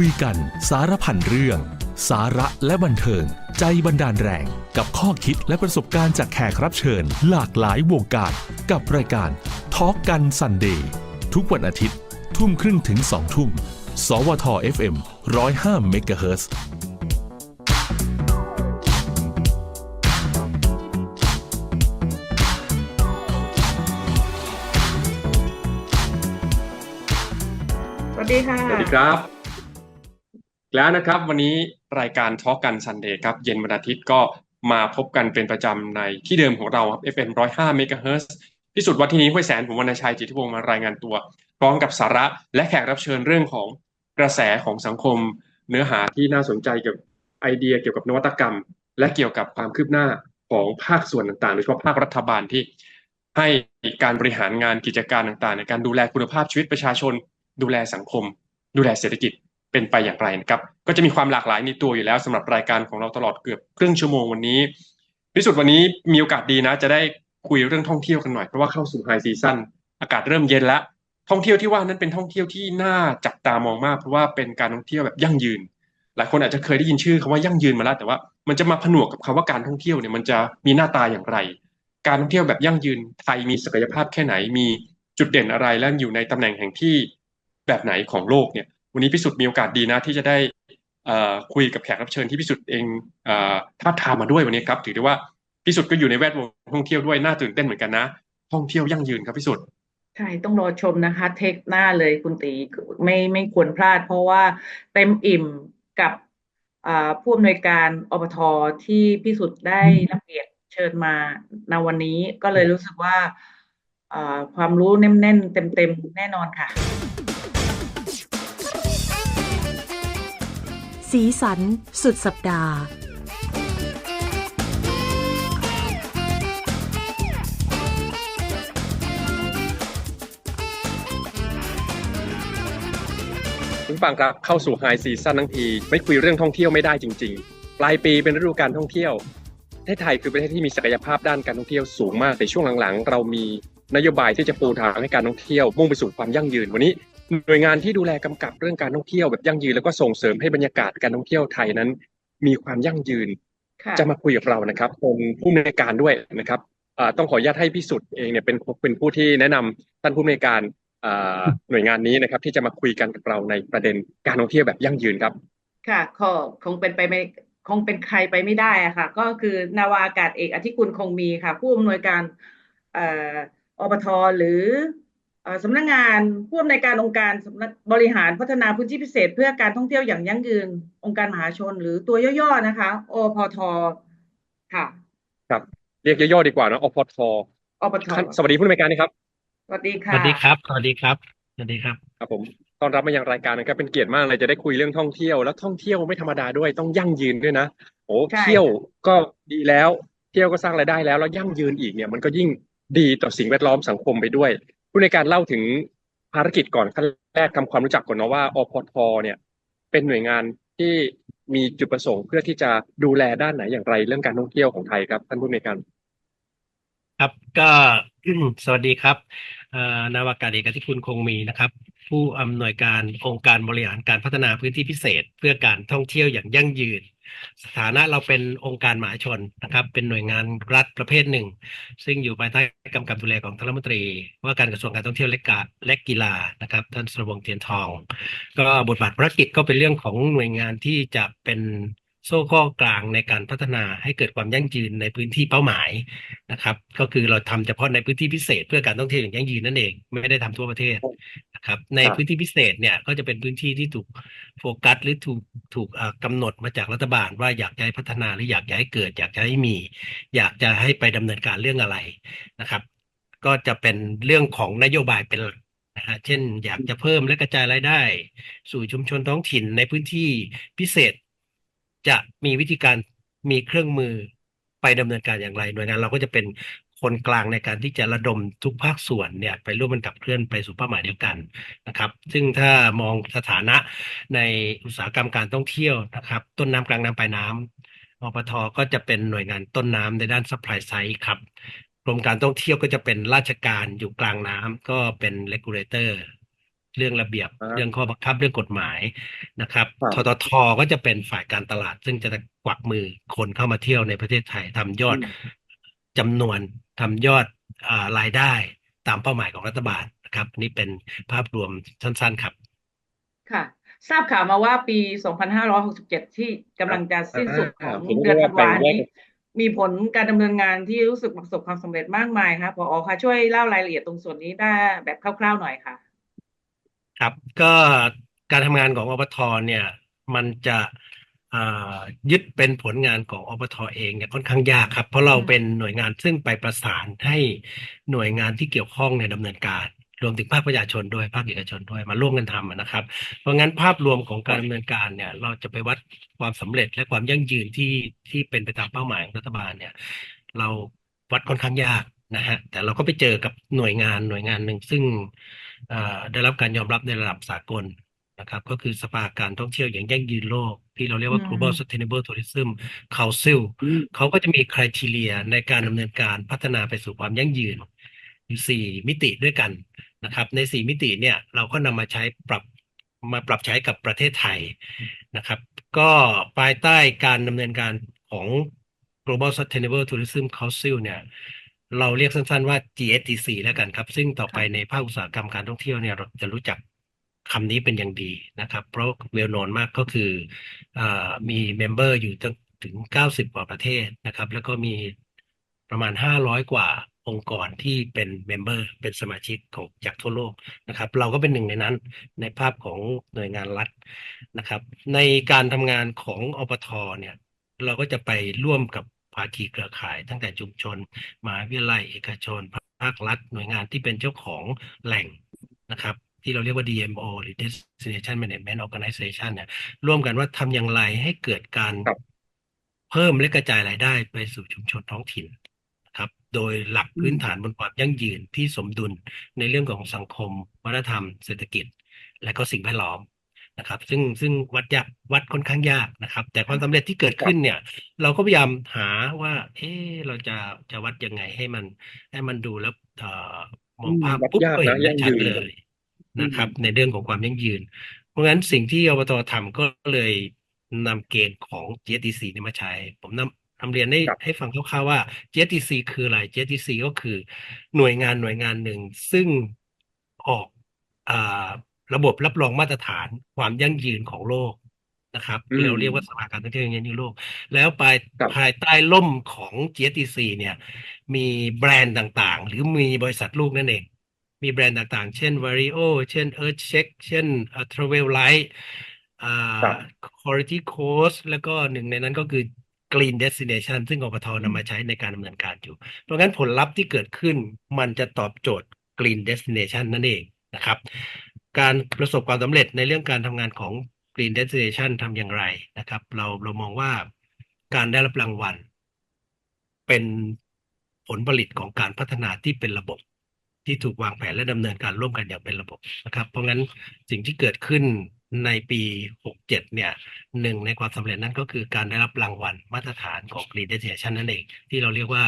คุยกันสารพันเรื่อง สาระและบันเทิง ใจบันดาลแรง กับข้อคิดและประสบการณ์จากแขกรับเชิญ หลากหลายวงการ กับรายการทอ l กกันซันเดย์ทุกวันอาทิตย์ ทุ่มครึ่งถึง2ทุ่ม สวท FM 105เมกะเฮิรตซ์สวัสดีค่ะ สวัสดีครับ แล้วนะครับ วันนี้รายการทอ l k กันซันเดย์ครับ เย็นวันอาทิตย์ก็มาพบกันเป็นประจำในที่เดิมของเราครับ FM 105 MHz ที่สุดวันที่นี้ห้วยแสนผมวรรณชัยจิตทิพงมารายงานตัวพร้อมกับสาระและแขกรับเชิญเรื่องของกระแสของสังคม เนื้อหาที่น่าสนใจเกี่ยวกับไอเดียเกี่ยวกับนวัตกรรม และเกี่ยวกับความคืบหน้าของภาคส่วนต่างๆโดยเฉพาะภาครัฐบาลที่ให้การบริหารงานกิจการต่างๆ ในการดูแลคุณภาพชีวิตประชาชน ดูแลสังคม ดูแลเศรษฐกิจ เป็นไปอย่างไรนะครับ ก็จะมีความหลากหลายในตัวอยู่แล้วสำหรับรายการของเราตลอดเกือบครึ่งชั่วโมงวันนี้ที่สุดวันนี้มีโอกาสดีนะ จะได้คุยเรื่องท่องเที่ยวกันหน่อยเพราะว่าเข้าสู่ไฮซีซั่นอากาศเริ่มเย็นแล้วท่องเที่ยวที่ว่านั้นเป็นท่องเที่ยวที่น่าจับตามองมาก เพราะว่าเป็นการท่องเที่ยวแบบยั่งยืน หลายคนอาจจะเคยได้ยินชื่อคำว่ายั่งยืนมาแล้วแต่ว่ามันจะมาผนวกกับคำว่าการท่องเที่ยวเนี่ยมันจะมีหน้าตาอย่างไร การท่องเที่ยวแบบยั่งยืนไทยมีศักยภาพแค่ไหนมีจุดเด่นอะไรและอยู่ในตำแหน่งแห่งที่แบบไหนของโลกเนี่ย วันนี้พิสุทธิ์มีโอกาสดีนะที่จะได้คุยกับแขกรับเชิญที่พิสุทธิ์เองท้าทามมาด้วยวันนี้ครับ ถือได้ว่าพิสุทธิ์ก็อยู่ในแวดวงท่องเที่ยวด้วยน่าตื่นเต้นเหมือนกันนะท่องเที่ยวยั่งยืนครับพิสุทธิ์ใช่ต้องรอชมนะคะ เทคหน้าเลยคุณตีไม่ไม่ควรพลาด เพราะว่าเต็มอิ่มกับผู้อำนวยการอปทที่พิสุทธิ์ได้รับเกียรติเชิญมาในวันนี้ก็เลยรู้สึกว่าความรู้แน่นๆเต็มๆแน่นอนค่ะ สีสันสุดสัปดาห์คุณฟังครับเข้าสู่ไฮซีซั่นทั้งที ไม่คุยเรื่องท่องเที่ยวไม่ได้จริง ๆ ปลายปีเป็นฤดูการท่องเที่ยวประเทศไทยคือประเทศที่มีศักยภาพด้านการท่องเที่ยวสูงมากแต่ช่วงหลังๆ เรามีนโยบายที่จะปูทางให้การท่องเที่ยวมุ่งไปสู่ความยั่งยืนวันนี้ หน่วยงานที่ดูแลกำกับเรื่องการท่องเที่ยวแบบยั่งยืนแล้วก็ส่งเสริมให้บรรยากาศการท่องเที่ยวไทยนั้น มีความยั่งยืน จะมาคุยกับเรานะครับเป็นผู้อำนวยการด้วยนะครับต้องขออนุญาตให้พี่สุดเองเนี่ยเป็นเป็นผู้ที่แนะนำท่านผู้อำนวยการหน่วยงานนี้นะครับ ที่จะมาคุยกันกับเราในประเด็นการท่องเที่ยวแบบยั่งยืนครับ ค่ะขอคงเป็นไปไม่คงเป็นใครไปไม่ได้อะค่ะ ก็คือนาวาอากาศเอกอธิกุลคงมีค่ะ ผู้อำนวยการอบทหรือ สำนักงงานผู้อำนวยการองค์การสำนักบริหารพัฒนาพื้นที่พิเศษ เพื่อการท่องเที่ยวอย่างยั่งยืนองค์การมหาชน หรือตัวย่อๆนะคะอพทค่ะครับเรียกย่อๆดีกว่านะอพทอปทสวัสดีผู้อำนวยการนะครับสวัสดีค่ะสวัสดีครับสวัสดีครับสวัสดีครับครับผมต้อนรับมายังรายการนะครับเป็นเกียรติมากเลยจะได้คุยเรื่องท่องเที่ยวแล้วท่องเที่ยวไม่ธรรมดาด้วยต้องยั่งยืนด้วยนะโอ้เที่ยวก็ดีแล้วเที่ยวก็สร้างรายได้แล้วแล้วยั่งยืนอีกเนี่ยมันก็ยิ่งดีต่อสิ่งแวดล้อมสังคมไปด้วย ผู้ในการเล่าถึงภารกิจก่อนขั้นแรกทำความรู้จักก่อนนะว่าอพทเนี่ยเป็นหน่วยงานที่มีจุดประสงค์เพื่อที่จะดูแลด้านไหนอย่างไรเรื่องการท่องเที่ยวของไทยครับท่านผู้ในการครับก็สวัสดีครับนาวากาศเอกที่คุณคงมีนะครับ ผู้อำนวยการองค์การบริหารการพัฒนาพื้นที่พิเศษ เพื่อการท่องเที่ยวอย่างยั่งยืน สถานะเราเป็นองค์การมหาชนนะครับ เป็นหน่วยงานรัฐประเภทหนึ่ง ซึ่งอยู่ภายใต้กำกับดูแลของท่านรัฐมนตรี ว่าการกระทรวงการท่องเที่ยวและกาและกีฬานะครับ ท่านสรวงเทียนทอง ก็บทบาทภารกิจก็เป็นเรื่องของหน่วยงานที่จะเป็น โซ่ข้อกลางในการพัฒนาให้เกิดความยั่งยืนในพื้นที่เป้าหมายนะครับ ก็คือเราทำเฉพาะในพื้นที่พิเศษ เพื่อการท่องเที่ยวอย่างยั่งยืนนั่นเองไม่ได้ทำทั่วประเทศนะครับ ในพื้นที่พิเศษเนี่ยก็จะเป็นพื้นที่ที่ถูกโฟกัสหรือถูกถูกกำหนดมาจากรัฐบาล ว่าอยากจะให้พัฒนาหรืออยากจะให้เกิด อยากจะให้มี อยากจะให้ไปดำเนินการเรื่องอะไรนะครับ ก็จะเป็นเรื่องของนโยบายเป็นหลักนะฮะเช่นอยากจะเพิ่มและกระจายรายได้ สู่ชุมชนท้องถิ่นในพื้นที่พิเศษ จะมีวิธีการมีเครื่องมือไปดำเนินการอย่างไรหน่วยงานเราก็จะเป็นคนกลางในการที่จะระดมทุกภาคส่วนเนี่ยไปร่วมกันกับเคลื่อนไปสู่เป้าหมายเดียวกันนะครับ ซึ่งถ้ามองสถานะในอุตสาหกรรมการท่องเที่ยวนะครับ ต้นน้ำกลางน้ำปลายน้ำอปทก็จะเป็นหน่วยงานต้นน้ำในด้าน supply side ครับกรมการท่องเที่ยวก็จะเป็นราชการอยู่กลางน้ำก็เป็น regulator เรื่องระเบียบอ่าเรื่องข้อบังคับเรื่องกฎหมายนะครับครับทททก็จะเป็นฝ่ายการตลาด ซึ่งจะกวักมือคนเข้ามาเที่ยวในประเทศไทยทำยอดจำนวนทำยอดอ่ารายได้ตามเป้าหมายของรัฐบาลนะครับนี่เป็นภาพรวมสั้นๆครับ ค่ะ ทราบข่าวมาว่าปี 2567 ที่กำลังจะสิ้นสุดขอ่าองผมเดือนว่าธันวาแบ่งแยกนี้มีผลการดำเนินงานที่รู้สึกประสบความสำเร็จมากมายครับผอคะช่วยเล่ารายละเอียดตรงส่วนนี้ได้แบบคร่าวๆหน่อยค่ะ ครับก็การทำงานของอปทเนี่ยมันจะอ่ายึดเป็นผลงานของอปทเองเนี่ยค่อนข้างยากครับ เพราะเราอืมเป็นหน่วยงานซึ่งไปประสานให้หน่วยงานที่เกี่ยวข้องเนี่ยดำเนินการ รวมถึงภาคประชาชนด้วยภาคเอกชนด้วยมาร่วมกันทำอะนะครับ เพราะงั้นภาพรวมของการดำเนินการเนี่ยเราจะไปวัดความสำเร็จและความยั่งยืนที่ที่เป็นไปตามเป้าหมายของรัฐบาลเนี่ย เราวัดค่อนข้างยากนะฮะแต่เราก็ไปเจอกับหน่วยงานหน่วยงานหนึ่งซึ่งเอ่อ ได้รับการยอมรับในระดับสากลนะครับก็คือสภาการท่องเที่ยวอย่างยั่งยืนโลก ที่เราเรียกว่าอืม global sustainable tourism council อืมเขาก็จะมีคุณทีเรียในการดำเนินการพัฒนาไปสู่ความยั่งยืนอยู่สี่มิติด้วยกันนะครับในสี่มิติเนี่ยเราก็นำมาใช้ปรับมาปรับใช้กับประเทศไทยนะครับ ก็ภายใต้การดำเนินการของ Global Sustainable Tourism Council เนี่ย เราเรียกสั้นๆว่า GSTC แล้วกันครับ ซึ่งต่อไปในภาคอุตสาหกรรมการท่องเที่ยวเนี่ยเราจะรู้จักคำนี้เป็นอย่างดีนะครับ เพราะเวลโนนมากก็คืออามีเมมเบอร์อยู่ตั้งถึง 90 กว่าประเทศนะครับ แล้วก็มีประมาณ 500 กว่าองค์กรที่เป็นเมมเบอร์เป็นสมาชิกของจากทั่วโลกนะครับ เราก็เป็นหนึ่งในนั้นในภาพของหน่วยงานรัฐนะครับ ในการทำงานของอปทเนี่ย เราก็จะไปร่วมกับ ภาคีเครือข่าย ตั้งแต่ชุมชนมหาวิทยาลัยเอกชน ภาครัฐ หน่วยงานที่เป็นเจ้าของแหล่งนะครับที่เราเรียกว่า DMO หรือ Destination Management Organization เนี่ยร่วมกันว่าทำอย่างไรให้เกิดการครับเพิ่มและกระจายรายได้ไปสู่ชุมชนท้องถิ่นนะครับ โดยหลักพื้นฐานบนความยั่งยืนที่สมดุลในเรื่องของสังคม วัฒนธรรม เศรษฐกิจ และก็สิ่งแวดล้อม นะครับ ซึ่งซึ่งวัดยากวัดค่อนข้างยากนะครับ แต่ความสำเร็จที่เกิดขึ้นเนี่ย เราก็พยายามหาว่า เอ๊ะเราจะจะวัดยังไงให้มัน ให้มันดูแล้วเอ่อมองภาพวัดปุ๊บยากก็เห็นนะได้ยั่งชัดยืนเลยนะครับ ในเรื่องของความยั่งยืน เพราะงั้นสิ่งที่อบตทำก็เลยนำเกณฑ์ของ GSTC เนี่ยมาใช้ ผมนำนำเรียนให้ครับให้ฟังคร่าวๆว่า GSTC คืออะไร GSTC ก็คือหน่วยงานหน่วยงานหนึ่ง ซึ่งออกอ่า ระบบรับรองมาตรฐานความยั่งยืนของโลกนะครับอืมเราเรียกว่าสภาการท่องเที่ยวยั่งยืนโลก แล้วภายครับภายใต้ร่มของ GSTC เนี่ย มีแบรนด์ต่างๆ หรือมีบริษัทลูกนั่นเอง มีแบรนด์ต่างๆ เช่น Vario เช่น EarthCheck เช่นเอ่อ Travel Light อ่ครัาบ Quality Coast แล้วก็หนึ่งในนั้นก็คือ Green Destination ซึ่งอปทนำมาใช้ในการดำเนินการอยู่ เพราะงั้นผลลัพธ์ที่เกิดขึ้นมันจะตอบโจทย์ Green Destination นั่นเองนะครับ การประสบความสำเร็จในเรื่องการทำงานของ Green Destination ทำอย่างไรนะครับ เราเรามองว่าการได้รับรางวัล เป็นผลผลิตของการพัฒนาที่เป็นระบบ ที่ถูกวางแผนและดำเนินการร่วมกันอย่างเป็นระบบนะครับ เพราะงั้นสิ่งที่เกิดขึ้นในปี 67 เนี่ยหนึ่งในความสำเร็จนั้นก็คือการได้รับรางวัลมาตรฐานของ Green Destination นั่นเอง ที่เราเรียกว่า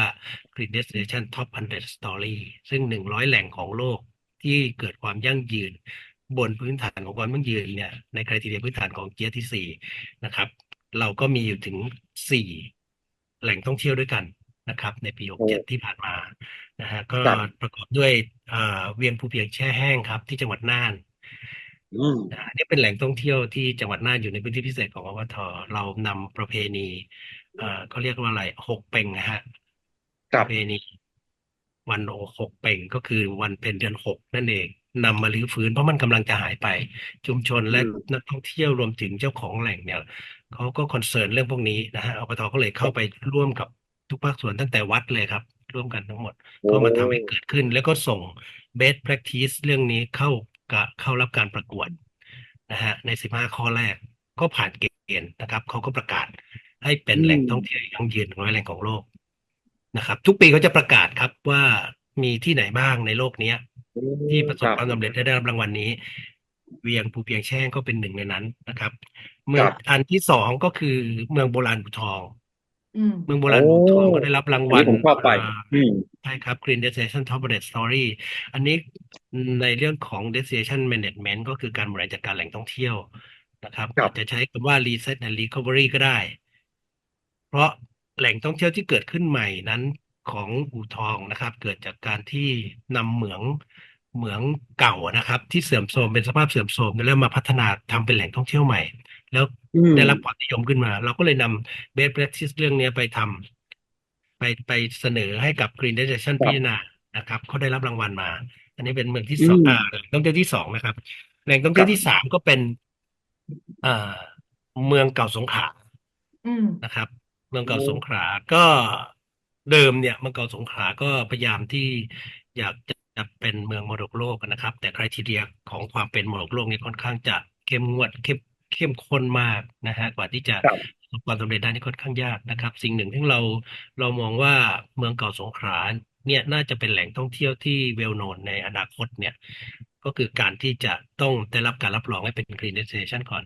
Green Destination Top 100 Story ซึ่ง 100 แหล่งของโลกที่เกิดความยั่งยืน บนพื้นฐานของความยั่งยืนเนี่ยในคุณทีเรียพื้นฐานของ GSTC นะครับ เราก็มีอยู่ถึง4แหล่งท่องเที่ยวด้วยกันนะครับ ในปี 67 ที่ผ่านมานะฮะก็ครับประกอบด้วยเอ่อเวียงภูเพียงแช่แห้งครับ ที่จังหวัดน่านอืมนะอันนี้เป็นแหล่งท่องเที่ยวที่จังหวัดน่านอยู่ในพื้นที่พิเศษของอวทเรานำประเพณีเอ่อเขาเรียกว่าอะไรหกเป่งนะฮะครัปบระเพณี วันโอหกเป่งก็คือวันเพ็ญเดือนหกนั่นเอง นำมารื้อฟื้นเพราะมันกำลังจะหายไป ชุมชนและอืมนักท่องเที่ยวรวมถึงเจ้าของแหล่งเนี่ยเขาก็คอนเซิร์นเรื่องพวกนี้นะฮะอบตก็เลยเข้าไปร่วมกับทุกภาคส่วนตั้งแต่วัดเลยครับ ร่วมกันทั้งหมดก็มาทำให้เกิดขึ้น แล้วก็ส่ง best practice เรื่องนี้เข้ากะเข้ารับการประกวดนะฮะใน 15 ข้อแรกก็ผ่านเกณฑ์นะครับเขาก็ประกาศให้เป็นอืมแหล่งท่องเที่ยวยั่งยืนร้อยแหล่งของโลกนะครับ ทุกปีเขาจะประกาศครับว่ามีที่ไหนบ้างในโลกเนี้ย ที่ประสบครับความสำเร็จและได้รับรางวัลนี้ เวียงภูเพียงแช่งก็เป็นหนึ่งในนั้นนะครับ เมืองครับอันที่สองก็คือเมืองโบราณอู่ทองอืมเมืองโบราณหมูทองก็ได้รับรางอันวันี้ลผมชอบไปอ่าอืมใช่ครับ Green Destination Top Rated Story อันนี้ในเรื่องของ Destination Management ก็คือการบริหารจัดการแหล่งท่องเที่ยวนะครับครับอาจจะใช้คำว่า Reset and Recovery ก็ได้ เพราะแหล่งท่องเที่ยวที่เกิดขึ้นใหม่นั้นของอู่ทองนะครับ เกิดจากการที่นำเหมือง เหมืองเก่านะครับ ที่เสื่อมโทรมเป็นสภาพเสื่อมโทรมแล้วมาพัฒนาทำเป็นแหล่งท่องเที่ยวใหม่ แล้วอืมได้รับความนิยมขึ้นมา เราก็เลยนำ best practice เรื่องเนี้ยไปทำไปไปเสนอให้กับ Green Destination ครับพิจารณานะครับเขาได้รับรางวัลมา อันนี้เป็นเมืองที่สองอืมอ่าแหล่งท่องเที่ยวที่สองนะครับ แหล่งท่องเที่ยวที่สามก็เป็นอ่าเมืองเก่าสงขลาอืมนะครับ เมืองเก่าโอ้สงขลาก็เดิมเนี่ยเมืองเก่าสงขลาก็พยายามที่อยากจะ จะเป็นเมืองมรดกโลกนะครับ แต่ครทีเรียของความเป็นมรดกโลกนี่ค่อนข้างจะเข้มงวดเข้มเข้มข้นมากนะฮะกว่าที่จะครับประสบความสำเร็จได้นี่ค่อนข้างยากนะครับ สิ่งหนึ่งที่เราเรามองว่าเมืองเก่าสงขลาเนี่ยน่าจะเป็นแหล่งท่องเที่ยวที่เวลโนนในอนาคตเนี่ยก็คือการที่จะต้องได้รับการรับรองให้เป็น Green Destination ก่อน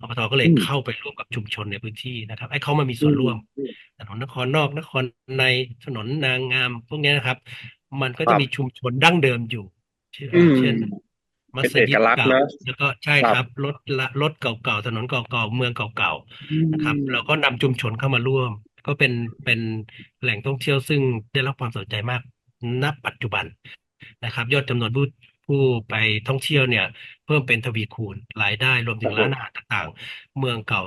อบตก็เลยอืมเข้าไปร่วมกับชุมชนในพื้นที่นะครับให้เขามามีส่วนร่วมอืมถนนนครนอกนครในถนนนางงามพวกเนี้ยนะครับ มันก็ครัจะบมีชุมชนดั้งเดิมอยู่เช่นอืมเช่นมัเป็นสเอยิกดลักษณ์เก่านะแล้วก็ใช่ครับครับรถละรถเก่าๆถนนเก่าๆเมืองเก่าๆอืมนะครับเราก็นำชุมชนเข้ามาร่วม ก็เป็นเป็นแหล่งท่องเที่ยวซึ่งได้รับความสนใจมากณปัจจุบันนะครับ ยอดจำนวนผู้ผู้ไปท่องเที่ยวเนี่ย เพิ่มเป็นทวีคูณรายได้รวมถึคงรับร้านอาหารต่างๆ เมืองเก่า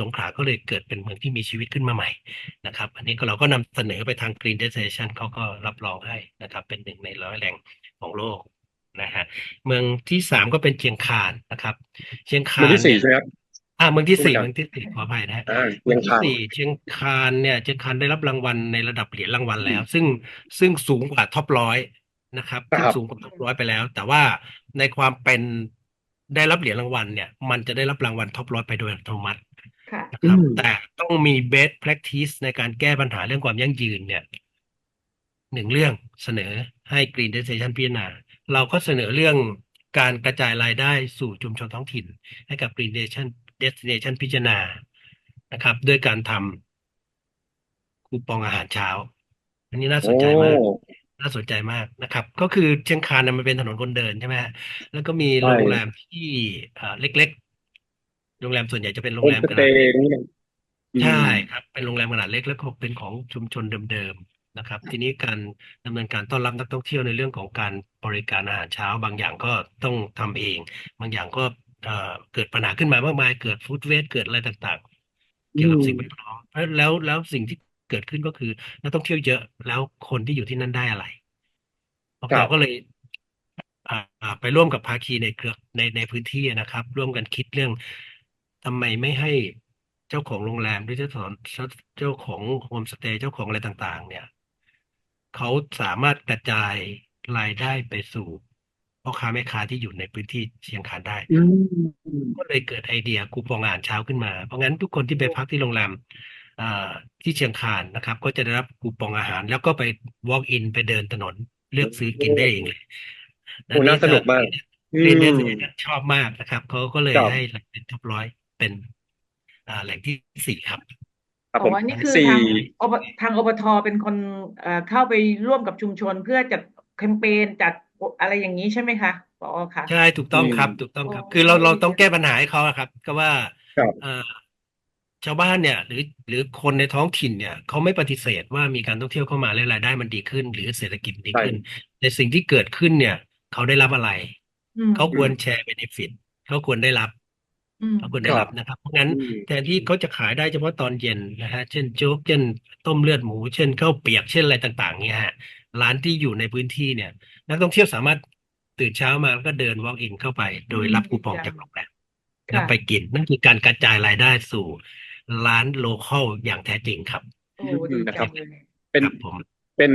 สงขลาก็เลยเกิดเป็นเมืองที่มีชีวิตขึ้นมาใหม่นะครับ อันนี้ก็เราก็นำเสนอไปทาง Green Destination เขาก็รับรองให้นะครับ เป็นหนึ่งในร้อยแหล่งของโลกนะฮะเมืองที่สามก็เป็นเชียงคานนะครับ เชียงเมืคาองนที่สี่เนี่ยใช่ไหมครับอ่าเมืองที่สี่พูดกันเมืองที่สี่ขออภัยนะฮะอ่าเมืเชีอยงงที่คานสี่เชียงคานเนี่ยเชียงคานได้รับรางวัลในระดับเหรียญรางวัลแล้ว ซึ่งซึ่งสูงกว่าท็อปร้อยนะครับคซึ่งรับสูงกว่าท็อปร้อยไปแล้ว แต่ว่าในความเป็นได้รับเหรียญรางวัลเนี่ย มันจะได้รับรางวัลท็อปร้อยไปโดยอัตโนมัติ ค่ะนะครับอืม แต่ต้องมี best practice ในการแก้ปัญหาเรื่องความยั่งยืนเนี่ยหนึ่งเรื่องเสนอให้ Green Destination พิจารณา เราก็เสนอเรื่องการกระจายรายได้สู่ชุมชนท้องถิ่น ให้กับ Green Destination Destination พิจารณานะครับ ด้วยการทำคูปองอาหารเช้า อันนี้น่าสนใจมาก โอ้ น่าสนใจมากนะครับ ก็คือเชียงคานน่ะมันเป็นถนนคนเดินใช่ไหมฮะแล้วก็มีใช่ โรงแรมที่เอ่อเล็กๆ โรงแรมส่วนใหญ่จะเป็นโรโฮงมแรมสขเตนาดย์เล็กนี่นะอืมใช่ครับ เป็นโรงแรมขนาดเล็กแล้วก็เป็นของชุมชนเดิมๆนะครับ ทีนี้การดำเนินการต้อนรับนักท่องเที่ยวในเรื่องของการบริการอาหารเช้า บางอย่างก็ต้องทำเอง บางอย่างก็เอ่อเกิดปัญหาขึ้นมามากมาย เกิดฟู้ดเวสเกิดอะไรต่างๆ เกี่ยวกับสิ่งแวดล้อมแล้วแล้วแล้วสิ่งที่เกิดขึ้นก็คือนักท่องเที่ยวเยอะแล้วคนที่อยู่ที่นั่นได้อะไรครัเราบก็เลยอ่าอ่าไปร่วมกับภาคีในเครือในในพื้นที่นะครับ ร่วมกันคิดเรื่อง ทำไมไม่ให้เจ้าของโรงแรมหรือเจ้าของเจ้าของโฮมสเตย์เจ้าของอะไรต่างๆ เนี่ยเขาสามารถกระจายรายได้ไปสู่พ่อค้าแม่ค้าที่อยู่ในพื้นที่เชียงคานได้อืมก็เลยเกิดไอเดียคูปองอาหารเช้าขึ้นมา เพราะงั้นทุกคนที่ไปพักที่โรงแรมอ่าที่เชียงคานนะครับ ก็จะได้รับคูปองอาหาร แล้วก็ไป walk in ไปเดินถนน เลือกซื้อกินได้เองเลยโอ้น่าสนุกมากอืเรียนเรียนมเรียนชอบมากนะครับเขาก็เลยครับให้เป็นท็อปร้อย เป็นอ่าแหล่งที่สี่ครับครับอ๋ผมอนี่คือสี่ทางอบทางอบทเป็นคนเอ่อเข้าไปร่วมกับชุมชนเพื่อจัดแคมเปญจัดอะไรอย่างนี้ใช่ไหมคะปอคะใช่ถูกต้องอืมครับ ถูกต้องครับโอ้คือเราเราดีต้องจังแก้ปัญหาให้เขาอะครับ ก็ว่าครับเอ่อชาวบ้านเนี่ย หรือหรือคนในท้องถิ่นเนี่ยเขาไม่ปฏิเสธว่ามีการท่องเที่ยวเข้ามาแล้วรายได้มันดีขึ้น หรือเศรษฐกิจดีใช่ขึ้น แต่สิ่งที่เกิดขึ้นเนี่ย เขาได้รับอะไร อืม เขาควรแชร์เบนฟิตเขาควรได้รับอืมเขา ควรได้รับนะครับ เพราะงั้นอืมแทนที่เขาจะขายได้เฉพาะตอนเย็นนะฮะ เช่นโจ๊ก เช่นต้มเลือดหมู เช่นข้าวเปียก เช่นอะไรต่างๆเนี่ยฮะ ร้านที่อยู่ในพื้นที่เนี่ย นักท่องเที่ยวสามารถตื่นเช้ามาแล้วก็เดิน walk in เข้าไป โดยรับคูปองจากโรงแรมแล้วค่ะไปกิน นั่นคือการกระจายรายได้สู่ร้านโลคอลอย่างแท้จริงครับ โอ้ดีนะคจัรับงเลย เป็นครับผม เป็น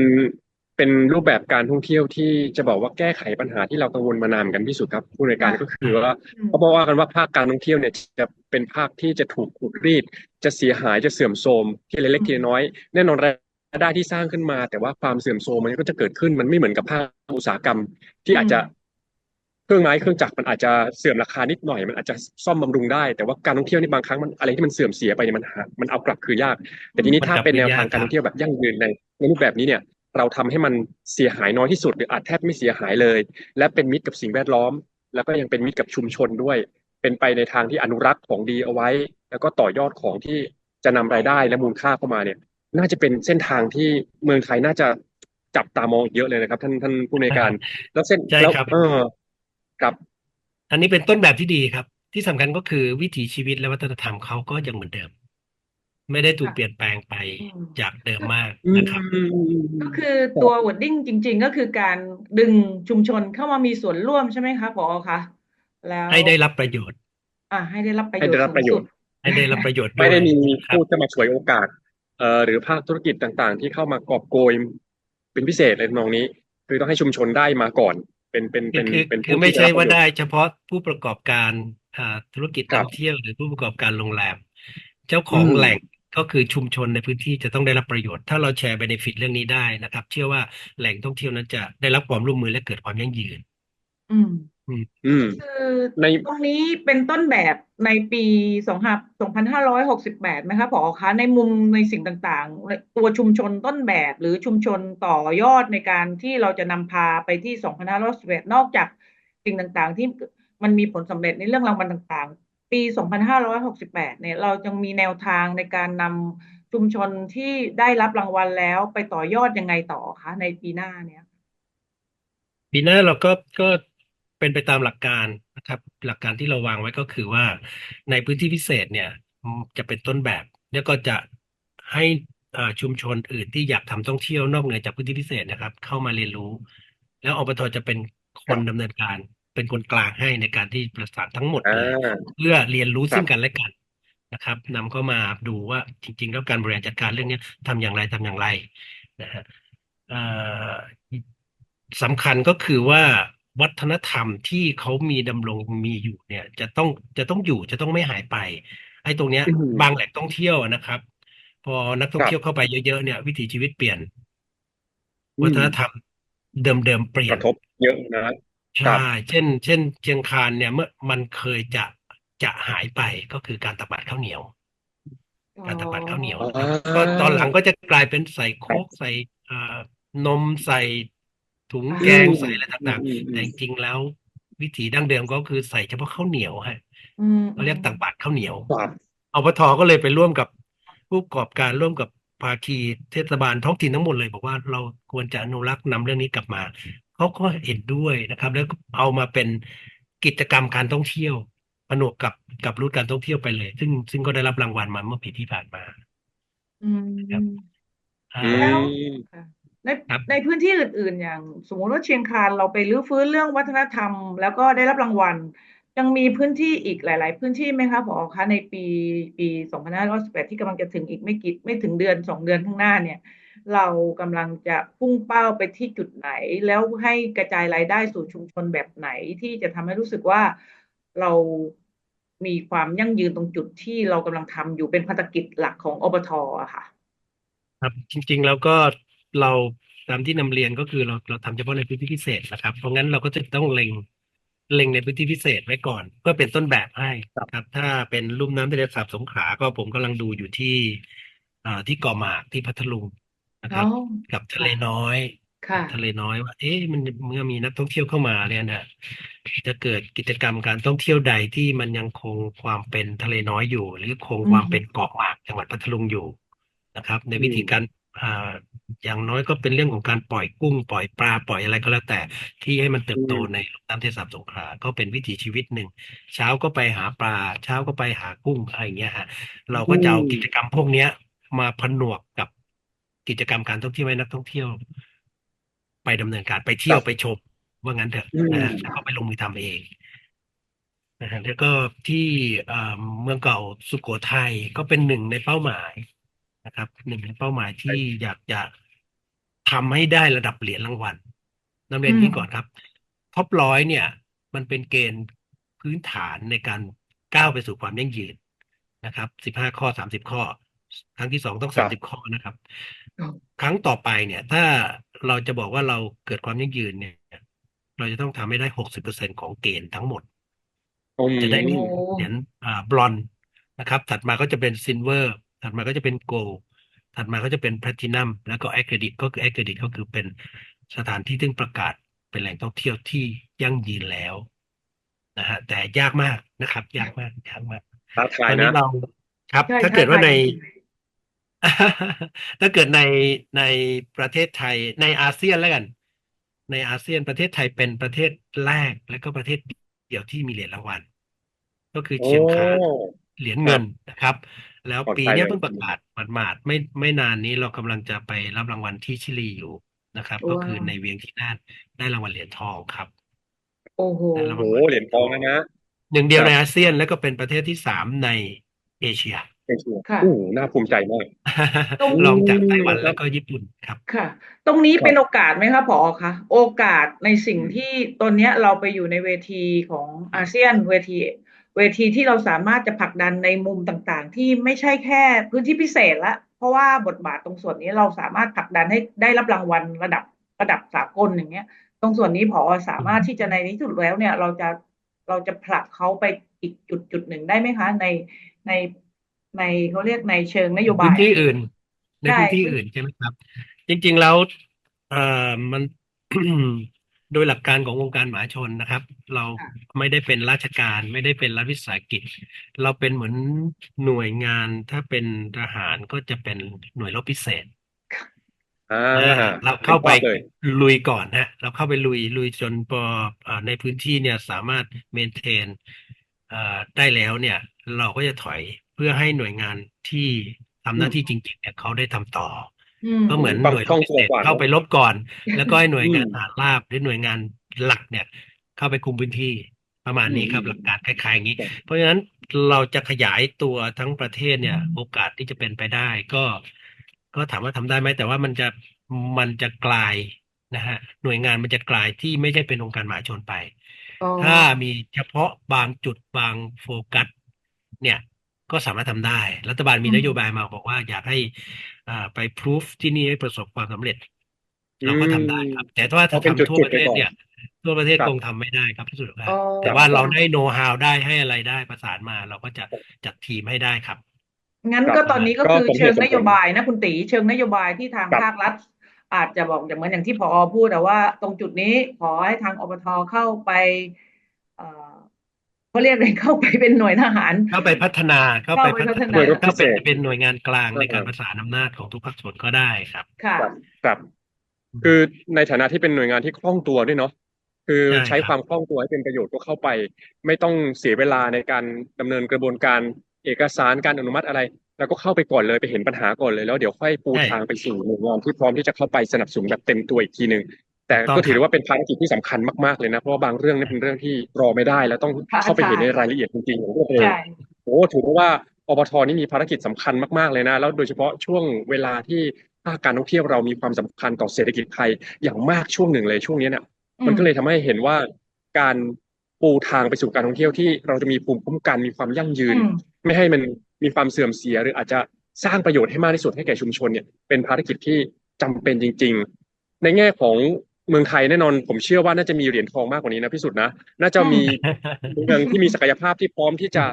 เป็นรูปแบบการท่องเที่ยวที่จะบอกว่าแก้ไขปัญหาที่เรากังวลมานานกันที่สุดครับ ผู้ในวยการค่ะก็คือว่าอืมเขาบอกว่ากันว่าภาคการท่องเที่ยวเนี่ยจะเป็นภาคที่จะถูกขูดรีด จะเสียหายจะเสื่อมโทรมทีละเล็กทีละน้อย แน่นอนรายได้ที่สร้างขึ้นมา แต่ว่าความเสื่อมโทรมมันก็จะเกิดขึ้นมันไม่เหมือนกับภาคอุตสาหกรรม ที่อาจจะเครื่องไม้เครื่องจักรมันอาจจะเสื่อมราคานิดหน่อย มันอาจจะซ่อมบำรุงได้ แต่ว่าการท่องเที่ยวนี่บางครั้งมันอะไรที่มันเสื่อมเสียไปเนี่ยมันหามันเอากลับคือยาก แต่ทีนี้มันถ้ากลับเป็นคืแนอวยากทางการครัท่อบงเที่ยวแบบยั่งยืนในในรูปแบบนี้เนี่ย เราทำให้มันเสียหายน้อยที่สุด หรืออาจแทบไม่เสียหายเลย และเป็นมิตรกับสิ่งแวดล้อม แล้วก็ยังเป็นมิตรกับชุมชนด้วย เป็นไปในทางที่อนุรักษ์ของดีเอาไว้ แล้วก็ต่อยอดของที่จะนำรายได้และมูลค่าเข้ามาเนี่ย น่าจะเป็นเส้นทางที่เมืองไทยน่าจะจับตามองอีกเยอะเลยนะครับ ท่านท่านผู้ในวยการ แล้วเส้นใช่แล้วครับเออครับ อันนี้เป็นต้นแบบที่ดีครับ ที่สำคัญก็คือวิถีชีวิตและวัฒนธรรมเขาก็ยังเหมือนเดิม ไม่ได้ถูกค่ะเปลี่ยนแปลงไปอืมจากเดิมมากอืมนะครับ ก็คือตัว wording จริง ๆ ก็คือการดึงชุมชนเข้ามามีส่วนร่วมใช่ไหมคะผอคะแล้วให้ได้รับประโยชน์ อ่าให้ได้รับประโยให้ชได้น์รับประโยชน์สูงสุดให้ได้รับประโยชน์ไม่ด้วได้ยมีนะครับผู้จะมาฉวยโอกาสเอ่อหรือภาคธุรกิจต่างๆ ที่เข้ามากอบโกยเป็นพิเศษเลยทำนองนี้ คือต้องให้ชุมชนได้มาก่อน เป็นเป็นคืเป็อนคือเป็นคือผู้ไม่ที่ใช่รับปว่าระโยชน์ได้ เฉพาะผู้ประกอบการอ่าธุรกิจครับท่องเที่ยวหรือผู้ประกอบการโรงแรม เจ้าของอืมแหล่ง ก็คือชุมชนในพื้นที่จะต้องได้รับประโยชน์ ถ้าเราแชร์เบนฟิตเรื่องนี้ได้นะครับ เชื่อว่าแหล่งท่องเที่ยวนั้นจะได้รับความร่วมมือและเกิดความยั่งยืน อืม อืม คือในตรงนี้เป็นต้นแบบในปีสองพันห้าร้อยหกสิบแปดไหมคะผอคะในมุมในสิ่งต่างๆ ตัวชุมชนต้นแบบหรือชุมชนต่อยอดในการที่เราจะนำพาไปที่สองพันห้าร้อยสิบเอ็ดนอกจากสิ่งต่างๆ ที่มันมีผลสำเร็จในเรื่องรางวัลต่างๆ ปีสองพันห้าร้อยหกสิบแปดเนี่ยเรายังมีแนวทางในการนำชุมชนที่ได้รับรางวัลแล้วไปต่อยอดยังไงต่อคะในปีหน้าเนี่ย ปีหน้าเราก็ก็เป็นไปตามหลักการนะครับ หลักการที่เราวางไว้ก็คือว่า ในพื้นที่พิเศษเนี่ยอืมจะเป็นต้นแบบแล้วก็จะให้เอ่อชุมชนอื่นที่อยากทำท่องเที่ยวนอกเหนือจากพื้นที่พิเศษนะครับ เข้ามาเรียนรู้ แล้วอบตจะเป็นคนดำเนินการ เป็นคนกลางให้ในการที่ประสานทั้งหมดอ่เลยาเพื่อเรียนรู้ครับซึ่งกันและกันนะครับนำเข้ามาดูว่าจริง ๆ แล้วการบริหารจัดการเรื่องนี้ทำอย่างไรทำอย่างไรนะฮะเอ่อสำคัญก็คือว่าวัฒนธรรมที่เขามีดำรงมีอยู่เนี่ย จะต้องจะต้องอยู่จะต้องไม่หายไป ไอ้ตรงเนี้ยอืมบางแหล่งท่องเที่ยวอะนะครับ พอนักท่อคงรับเที่ยวเข้าไปเยอะๆเนี่ยวิถีชีวิตเปลี่ยนอืมวัฒนธรรมเดิมๆเปลี่กยนระทบเยอะนะครั ใช่บเช่น เช่น เชียงคานเนี่ยเมื่อมันเคยจะจะหายไปก็คือการตักบาตรข้าวเหนียว การตักบาตรข้าวเหนียวอ๋อครับก็ตอนหลังก็จะกลายเป็นใส่โค้กใส่เอ่อนมใส่ถุงแกงอืมใส่อะไรต่างอืมๆ อืแต่มจริงๆแล้ว วิถีดั้งเดิมก็คือใส่เฉพาะข้าวเหนียวฮะอืมเขาเรียกตักบาตรข้าวเหนียว ครับอบทก็เลยไปร่วมกับผู้ประกอบการร่วมกับภาคีเทศบาลท้องถิ่นทั้งหมดเลย บอกว่าเราควรจะอนุรักษ์นำเรื่องนี้กลับมา เขาก็เห็นด้วยนะครับ แล้วก็เอามาเป็นกิจกรรมการท่องเที่ยว ผนวกกับกับรูทการท่องเที่ยวไปเลย ซึ่งซึ่งก็ได้รับรางวัลมาเมื่อปีที่ผ่านมา อืมครับอ่า อืแล้วม ค่ะในครับ ในพื้นที่อื่น ๆ อย่าง สมมุติว่าเชียงคานเราไปรื้อฟื้นเรื่องวัฒนธรรม แล้วก็ได้รับรางวัล ยังมีพื้นที่อีกหลาย ๆ พื้นที่ไหมคะผอคะในปีปี 2518 ที่กำลังจะถึงอีกไม่กี่ไม่ถึงเดือนสองเดือนข้างหน้าเนี่ย เรากำลังจะพุ่งเป้าไปที่จุดไหน แล้วให้กระจายรายได้สู่ชุมชนแบบไหนที่จะทำให้รู้สึกว่าเรามีความยั่งยืนตรงจุดที่เรากำลังทำอยู่เป็นภารกิจหลักของอบทอะค่ะ ครับ จริง ๆ แล้วก็เราตามที่นำเรียนก็คือเราเราทำเฉพาะในพื้นที่พิเศษนะครับ เพราะงั้นเราก็จะต้องเล็งเล็งในพื้นที่พิเศษไว้ก่อน เพื่อเป็นต้นแบบให้ครับ ถ้าเป็นลุ่มน้ำทะเลสาบสงขลาก็ผมกำลังดูอยู่ที่อ่าที่เกาะหมากที่พัทลุง นะครับอ๋อกับทะเลน้อย ค่ะ ทะเลน้อยว่า เอ๊ะมันเมื่อมีนักท่องเที่ยวเข้ามาเนี่ยนะจะเกิดกิจกรรมการท่องเที่ยวใดที่มันยังคงความเป็นทะเลน้อยอยู่ หรือคงความอืมเป็นเกาะหมากจังหวัดพัทลุงอยู่นะครับ ในอืมวิธีการอ่าอย่างน้อยก็เป็นเรื่องของการปล่อยกุ้ง ปล่อยปลาปล่อยอะไรก็แล้วแต่ที่ให้มันเติบโตในลุ่มน้ำทะเลสาบสงขลาก็เป็นวิถีชีวิตหนึ่ง เช้าก็ไปหาปลา เช้าก็ไปหากุ้งอะไรอย่างเงี้ยฮะเราก็จะเอากิจกรรมพวกเนี้ย มาผนวกกับ กิจกรรมการท่องเที่ยวให้นักท่องเที่ยว ไปดำเนินการไปเที่ยวครับไปชมว่างั้นเถอะอืมนะฮะแล้วก็ไปลงมือทำเองนะฮะแล้วก็ที่เอ่อเมืองเก่าสุโขทัยก็เป็นหนึ่งในเป้าหมายนะครับหนึ่งในเป้าหมายที่อยากจะทำให้ได้ระดับเหรียญรางวัลนำเรียนอืมนี้ก่อนครับท็อปร้อยเนี่ย มันเป็นเกณฑ์พื้นฐานในการก้าวไปสู่ความยั่งยืนนะครับสิบห้าข้อสามสิบข้อ ครั้งที่สองต้องครัสามบ สิบข้อนะครับครับ ครั้งต่อไปเนี่ย ถ้าเราจะบอกว่าเราเกิดความยั่งยืนเนี่ย เราจะต้องทำให้ได้หกสิบเปอร์เซ็นของเกณฑ์ทั้งหมด อืมจะได้เหรียญโอ้เหรียญอ่าบรอนนะครับ ถัดมาก็จะเป็นซิลเวอร์ถัดมาก็จะเป็นโกลถัดมาก็จะเป็นแพลตินัมแล้วก็แอคเครดิตก็คือแอคเครดิตก็คือเป็นสถานที่ที่ประกาศเป็นแหล่งท่องเที่ยวที่ยั่งยืนแล้วนะฮะแต่ยากมากนะครับ ยากมากยากมากท้าตทายอนนี้นะเราครับ ใช่ถ้าเกิดว่าในท้าทายจริง ถ้าเกิดในในประเทศไทยในอาเซียนแล้วกัน ในอาเซียนประเทศไทยเป็นประเทศแรกและก็ประเทศเดียวที่มีเหรียญรางวัลก็คือโอ้เชียงคานเหรียญเงินนะครับ แล้วปลอดปีภัยเนี้ยเลยเพิ่งประกาศหมาดๆไม่ไม่นานนี้เรากำลังจะไปรับรางวัลที่ชิลีอยู่นะครับ ก็คือว้าวในเวียงที่น่านได้รางวัลเหรียญทองครับ โอ้โหได้รางโอ้วัลโหเหรียญทองนะนะหนึ่งเดียวครับในอาเซียนแล้วก็เป็นประเทศที่สามในเอเชีย เป็นชัวร์ค่ะโอ้โหน่าภูมิใจมากตรงรองจากไต้หวันครับแล้วก็ญี่ปุ่นครับ ค่ะ ตรงนี้เป็นโอกาสไหมคะผอคะโอกาสในสิ่งที่ตอนเนี้ยเราไปอยู่ในเวทีของอาเซียนเวที เวทีที่เราสามารถจะผลักดันในมุมต่างๆ ที่ไม่ใช่แค่พื้นที่พิเศษละ เพราะว่าบทบาทตรงส่วนนี้เราสามารถผลักดันให้ได้รับรางวัลระดับระดับสากลอย่างเงี้ย ตรงส่วนนี้ผอสามารถที่จะในที่สุดแล้วเนี่ย เราจะเราจะผลักเขาไปอีกจุดจุดหนึ่งได้ไหมคะ ในใน ในเขาเรียกในเชิงนโยบาพื้ยนที่อื่น ในใช่พื้นที่อื่นใช่ไหมครับ จริง ๆ แล้วเอ่อมันโดยหลักการของวงการหมาชนนะครับ เราค่ะไม่ได้เป็นราชการไม่ได้เป็นรัฐวิสาหกิจ เราเป็นเหมือนหน่วยงานถ้าเป็นทหารก็จะเป็นหน่วยรบพิเศษอ่าอ่าเราเข้าไปห็นภพเลยลุยก่อนฮะเราเข้าไปลุยลุยจนพออ่าในพื้นที่เนี่ยสามารถเมนเทนได้แล้วเนี่ย เราก็จะถอย เพื่อให้หน่วยงานที่ทำหน้าที่จริงๆเนี่ยเขาได้ทำต่ออืมก็เหมือนความหน่วยคล่องพิตัวเศษกว่าเข้าไปลบก่อน แล้วก็ให้หน่วยงานอืมฐานราบหรือหน่วยงานหลักเนี่ย เข้าไปคุมพื้นที่ประมาณนี้ครับอืมหลักการคล้ายๆอย่างนี้ เพราะฉะนั้นเราจะขยายตัวทั้งประเทศเนี่ย โอกาสที่จะเป็นไปได้ ก็ ก็ถามว่าทำได้ไหมแต่ว่ามันจะมันจะกลายนะฮะหน่วยงานมันจะกลายที่ไม่ใช่เป็นองค์การมหาชนไปอ๋อถ้ามีเฉพาะบางจุดบางโฟกัส เนี่ย ก็สามารถทำได้ รัฐบาลมีอืมนโยบายมาบอกว่าอยากให้อ่าไปพิสูจที่นี่ให้ประสบความสำเร็จ เราก็ทำได้ครับ แต่ถ้าเอาถ้าเป็นทำทั่วจุดปๆระเทศไปก่อนเนี่ยทั่วประเทศครับคงทำไม่ได้ครับที่สุดแล้วอ๋อแต่ว่าเราได้โน้ตฮาวได้ให้อะไรได้ประสานมา เราก็จะจัดทีมให้ได้ครับ งั้นครับก็ตอนนี้ก็ก็คือสมเหตุเชิงสมผลนโยบายนะคุณตีเชิงนโยบายที่ทางครับภาครัฐอาจจะบอกอย่างเหมือนอย่างที่ผอพูดแต่ว่า ตรงจุดนี้ขอให้ทางอบทเข้าไป เอ่อ เขาเรียกอะไรเข้าไปเป็นหน่วยทหาร เข้าไปพัฒนาเข้าไปเข้าไปพัฒพัฒนานาหน่วยรบพิเข้าเศไปษเป็นหน่วยงานกลางในการอ่าประสานอำนาจของทุกภาคส่วนก็ได้ครับค่ะครับครับคือในฐานะที่เป็นหน่วยงานที่คล่องตัวด้วยเนาะคือใช่ใช้ครับความคล่องตัวให้เป็นประโยชน์ก็เข้าไป ไม่ต้องเสียเวลาในการดำเนินกระบวนการเอกสารการอนุมัติอะไร แล้วก็เข้าไปก่อนเลยไปเห็นปัญหาก่อนเลยแล้วเดี๋ยวค่อยปูใช่ทางไปสู่หน่วยงานที่พร้อมที่จะเข้าไปสนับสนุนแบบเต็มตัวอีกทีหนึ่ง แต่ถูกต้องก็ถือครับว่าเป็นภารกิจที่สำคัญมากๆเลยนะ เพราะว่าบางเรื่องเนี่ยเป็นเรื่องที่รอไม่ได้แล้วต้องค่ะเข้าไปเห็นใช่ในรายละเอียดจริงๆอย่างรวดเร็วใช่โอ้ถือว่าอบทนี่มีภารกิจสำคัญมากๆเลยนะ แล้วโดยเฉพาะช่วงเวลาที่ภาคการท่องเที่ยวเรามีความสำคัญต่อเศรษฐกิจไทยอย่างมากช่วงหนึ่งเลยช่วงนี้เนี่ยมันก็เลยทำให้เห็นว่าการปูทางไปสู่การท่องเที่ยวที่เราจะมีภูมิคุ้มกันมีความยั่งยืนอืมไม่ให้มันมีความเสื่อมเสียหรืออาจจะสร้างประโยชน์ให้มากที่สุดให้แก่ชุมชนเนี่ยเป็นภารกิจที่จำเป็นจริง ๆ ในแง่ของ เมืองไทยแน่นอน ผมเชื่อว่าน่าจะมีเหรียญทองมากกว่านี้นะพิสุทธิ์นะน่าจะมีเมืองที่มีศักยภาพที่พร้อมที่จะ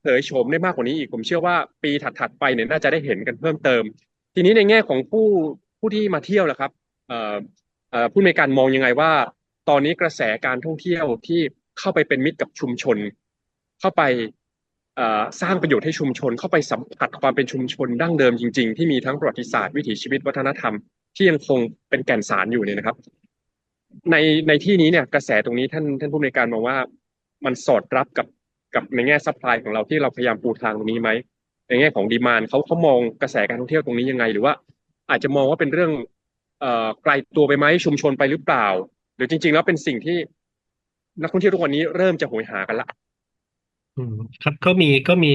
เผยโฉมได้มากกว่านี้อีกผมเชื่อว่าปีถัดๆไปเนี่ยน่าจะได้เห็นกันเพิ่มเติม ทีนี้ในแง่ของผู้ผู้ที่มาเที่ยวล่ะครับผู้ในการมองยังไงว่า ตอนนี้กระแสการท่องเที่ยวที่เข้าไปเป็นมิตรกับชุมชน เข้าไปสร้างประโยชน์ให้ชุมชน เข้าไปสัมผัสความเป็นชุมชนดั้งเดิมจริง ๆ ที่มีทั้งประวัติศาสตร์วิถีชีวิตวัฒนธรรมที่ยังคงเป็นแก่นสารอยู่เนี่ยนะครับ ในในที่นี้เนี่ยกระแสตรงนี้ท่านท่านผู้ในการมองว่ามันสอดรับกับกับในแง่ซัพพลายของเราที่เราพยายามปูทางตรงนี้ไหมในแง่ของดีมานเขาเขามองกระแสการท่องเที่ยวตรงนี้ยังไง หรือว่า อาจจะมองว่าเป็นเรื่องเอ่อไกลตัวไปไหมชุมชนไปหรือเปล่า หรือจริง ๆ แล้วเป็นสิ่งที่นักท่องเที่ยวทุกวันนี้เริ่มจะโหยหากันละ อืมครับก็มีก็มี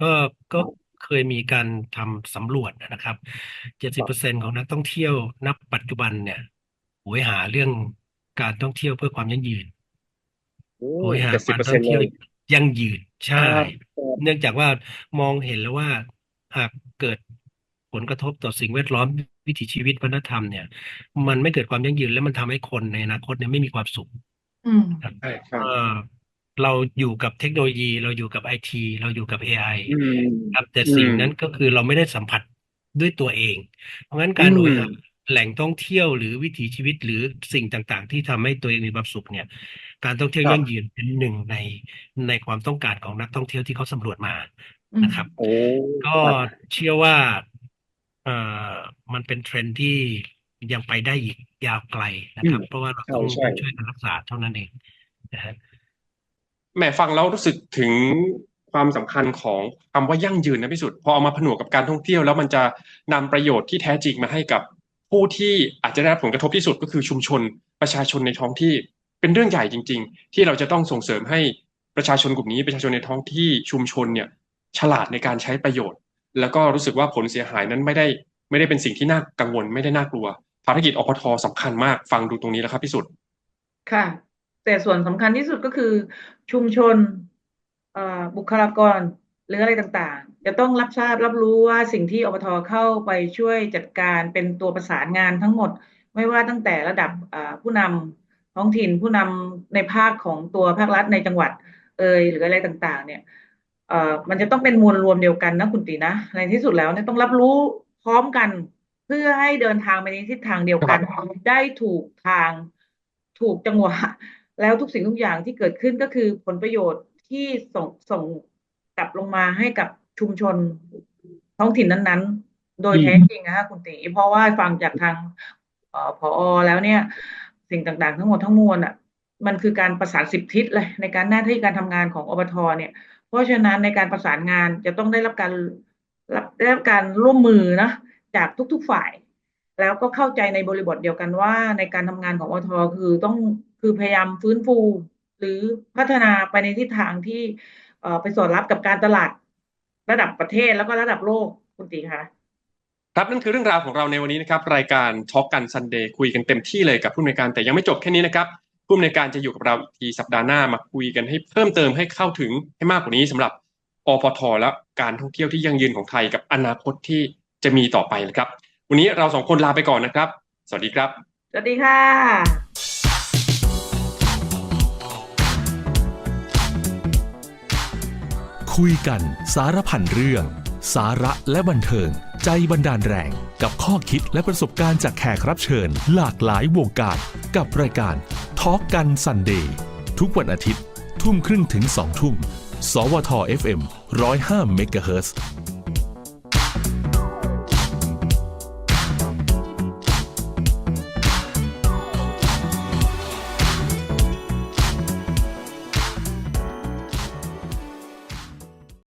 ก็ก็เคยมีการทำสำรวจนะครับเจ็ดสิบเปอร์เซ็นของนักท่องเที่ยวณปัจจุบันเนี่ย โหยหาเรื่องการท่องเที่ยวเพื่อความยั่งยืนโอ้โหยหาเจ็ดสิบการเปอร์ท่เซ็อนงต์เลเที่ยว ยยั่งยืนใช่ ครับเนื่องจากว่ามองเห็นแล้วว่าหากเกิดผลกระทบต่อสิ่งแวดล้อมวิถีชีวิตวัฒนธรรมเนี่ย มันไม่เกิดความยั่งยืนและมันทำให้คนในอนาคตเนี่ยไม่มีความสุขอืม ครับใช่ครับเอ่อเราอยู่กับเทคโนโลยี เราอยู่กับไอทีเราอยู่กับ AI อืม ครับแต่อืมสิ่งนั้นก็คือเราไม่ได้สัมผัสด้วยตัวเอง เพราะงั้นการอืมดู แหล่งท่องเที่ยวหรือวิถีชีวิตหรือสิ่งต่างๆ ที่ทำให้ตัวเองมีความสุขเนี่ย การท่องเที่ยวยั่งยืนเป็นหนึ่งในในความต้องการของนักท่องเที่ยวที่เขาสำรวจมาอืมนะครับโอ้ก็เชื่อว่าเอ่อมันเป็นเทรนด์ที่ยังไปได้อีกยาวไกลนะครับ เพราะว่าเราต้องใช่ต้องใช่ช่วยกันรักษาเท่านั้นเองนะฮะแหมฟังแล้วรู้สึกถึงความสำคัญของคำว่ายั่งยืนนะพี่สุดพอเอามาผนวกกับการท่องเที่ยว แล้วมันจะนำประโยชน์ที่แท้จริงมาให้กับ ผู้ที่อาจจะได้รับผลกระทบที่สุดก็คือชุมชนประชาชนในท้องที่เป็นเรื่องใหญ่จริง ๆ ที่เราจะต้องส่งเสริมให้ประชาชนกลุ่มนี้ประชาชนในท้องที่ชุมชนเนี่ยฉลาดในการใช้ประโยชน์ แล้วก็รู้สึกว่าผลเสียหายนั้นไม่ได้ไม่ได้เป็นสิ่งที่น่ากังวลไม่ได้น่ากลัว ภารกิจอปทสำคัญมากฟังดูตรงนี้แล้วครับพี่สุดค่ะ แต่ส่วนสำคัญที่สุดก็คือชุมชนบุคลากร หรืออะไรต่างๆ จะต้องรับทราบรับรู้ว่าสิ่งที่อปทเข้าไปช่วยจัดการเป็นตัวประสานงานทั้งหมด ไม่ว่าตั้งแต่ระดับผู้นำท้องถิ่นผู้นำในภาคของตัวภาครัฐในจังหวัดเอยหรืออะไรต่างๆ เนี่ยมันจะต้องเป็นมวลรวมเดียวกันนะคุณตีนะในที่สุดแล้วเนี่ยต้องรับรู้พร้อมกัน เพื่อให้เดินทางไปในทิศทางเดียวกัน ได้ถูกทางถูกจังหวะแล้วทุกสิ่งทุกอย่างที่เกิดขึ้นก็คือผลประโยชน์ที่ส่งส่ง กลับลงมาให้กับชุมชนท้องถิ่นนั้น ๆ โดยแท้จริงนะคะคุณตีเพราะว่าฟังจากทางเอ่อผอแล้วเนี่ย สิ่งต่างๆ ทั้งหมดทั้งมวลอะ มันคือการประสานสิบทิศเลยในการหน้าที่การทำงานของอบทเนี่ย เพราะฉะนั้นในการประสานงานจะต้องได้รับการรับได้รับการร่วมมือนะจากทุกๆฝ่าย แล้วก็เข้าใจในบริบทเดียวกันว่าในการทำงานของอบทคือต้องคือพยายามฟื้นฟู หรือพัฒนาไปในทิศทางที่ ไปสอดรับกับการตลาดระดับประเทศแล้วก็ระดับโลกคุณตีคะครับนั่นคือเรื่องราวของเราในวันนี้นะครับ รายการทอ l k กันซันเดย์คุยกันเต็มที่เลยกับผู้อำนวยการแต่ยังไม่จบแค่นี้นะครับผู้อำนวยการจะอยู่กับเราอีกทีสัปดาห์หน้ามาคุยกันให้เพิ่มเติมให้เข้าถึงให้มากกว่านี้สำหรับอปทและการท่องเที่ยวที่ยั่งยืนของไทยกับอนาคตที่จะมีต่อไปนะครับ วันนี้เราสองคนลาไปก่อนนะครับ สวัสดีครับ สวัสดีค่ะ คุยกันสารพันเรื่อง สาระและบันเทิง ใจบันดาลแรง กับข้อคิดและประสบการณ์จากแขกรับเชิญ หลากหลายวงการ กับรายการทอล์กกันซันเดย์ทุกวันอาทิตย์ ทุ่มครึ่งถึงสองทุ่ม สวท FM 105เมกะเฮิร์